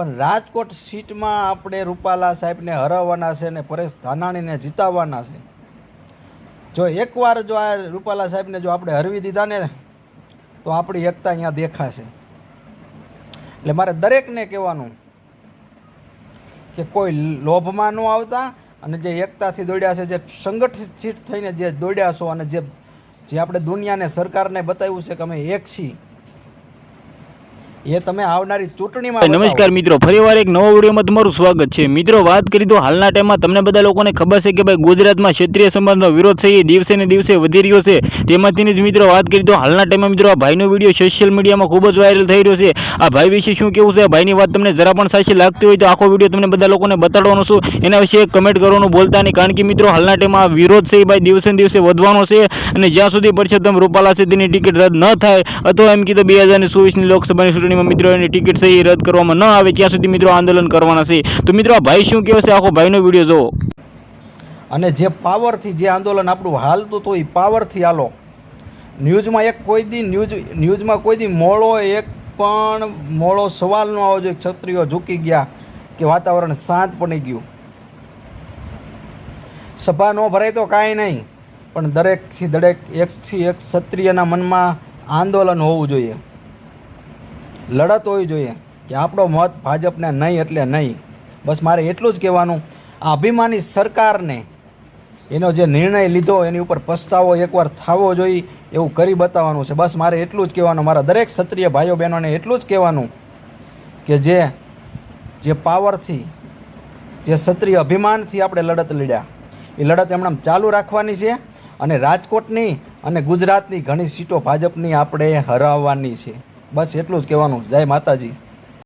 પણ રાજકોટ સીટમાં આપણે રૂપાલા સાહેબને હરાવવાના છે ને પરેશ ધાનાણીને જીતાવવાના છે. જો એકવાર જો આ રૂપાલા સાહેબને જો આપણે હરવી દીધા ને, તો આપણી એકતા અહીંયા દેખાશે. એટલે મારે દરેકને કહેવાનું કે કોઈ લોભમાં ન આવતા અને જે એકતાથી દોડ્યા છે, જે સંગઠિત થઈને જે દોડ્યા છો અને જે જે આપણે દુનિયાને સરકારને બતાવ્યું છે કે અમે એક છીએ. એ તમે આવનારી ચૂંટણીમાં નમસ્કાર મિત્રો. ફરીવાર એક નવો વિડીયોમાં તમારું સ્વાગત છે. મિત્રો વાત કરી તો હાલના ટાઈમમાં તમને બધા લોકોને ખબર છે કે ભાઈ ગુજરાતમાં ક્ષત્રિય સમાજનો વિરોધ છે. એ દિવસે ને દિવસે વધી રહ્યો છે. તેમાંથી જ મિત્રો વાત કરી તો હાલના ટાઈમમાં મિત્રો આ ભાઈનો વીડિયો સોશિયલ મીડિયામાં ખૂબ જ વાયરલ થઈ રહ્યો છે. આ ભાઈ વિશે શું કેવું છે? ભાઈની વાત તમને જરા પણ સાચી લાગતી હોય તો આખો વીડિયો તમને બધા લોકોને બતાડવાનો છું. એના વિશે કમેન્ટ કરવાનું બોલતા નહીં. કારણ કે મિત્રો હાલના ટાઈમમાં આ વિરોધ છે એ ભાઈ દિવસે ને દિવસે વધવાનો છે. અને જ્યાં સુધી પરસોત્તમ રૂપાલા છે તેની ટિકિટ રદ ન થાય અથવા એમ કીધું બે હજાર ચોવીસની લોકસભાની ચૂંટણીમાં મિત્રો ટિકિટ છે એ રદ કરવામાં ન આવે ત્યાં સુધી મિત્રો આંદોલન કરવાના છે. તો મિત્રો ભાઈ શું કહે છે? આખો ભાઈનો વીડિયો જુઓ. અને જે પાવરથી જે આંદોલન આપણું હાલતું હતું એ પાવરથી હાલો. ન્યૂઝમાં એક કોઈ દી ન્યૂઝ, ન્યૂઝમાં કોઈ દી મોળો એક પણ મોળો સવાલ ન આવવો જોઈએ. ક્ષત્રિયો ઝૂકી ગયા કે વાતાવરણ શાંત પડી ગયું. સભા ન ભરાય તો કાંઈ નહીં, પણ દરેકથી દરેક એકથી એક ક્ષત્રિયના મનમાં આંદોલન હોવું જોઈએ. લડત હોવી જોઈએ કે આપણો મત ભાજપને નહીં એટલે નહીં. બસ મારે એટલું જ કહેવાનું, આ અભિમાની સરકારને એનો જે નિર્ણય લીધો એની ઉપર પસ્તાવો એકવાર થવો જોઈએ એવું કરી બતાવવાનું છે. બસ મારે એટલું જ કહેવાનું, મારા દરેક ક્ષત્રિય ભાઈઓ બહેનોને એટલું જ કહેવાનું કે જે જે પાવરથી, જે ક્ષત્રિય અભિમાનથી આપણે લડત લડ્યા. એ લડત એમણે ચાલુ રાખવાની છે અને રાજકોટની અને ગુજરાતની ઘણી સીટો ભાજપની આપણે હરાવવાની છે. બસ એટલું જ કહેવાનું. જય માતાજી.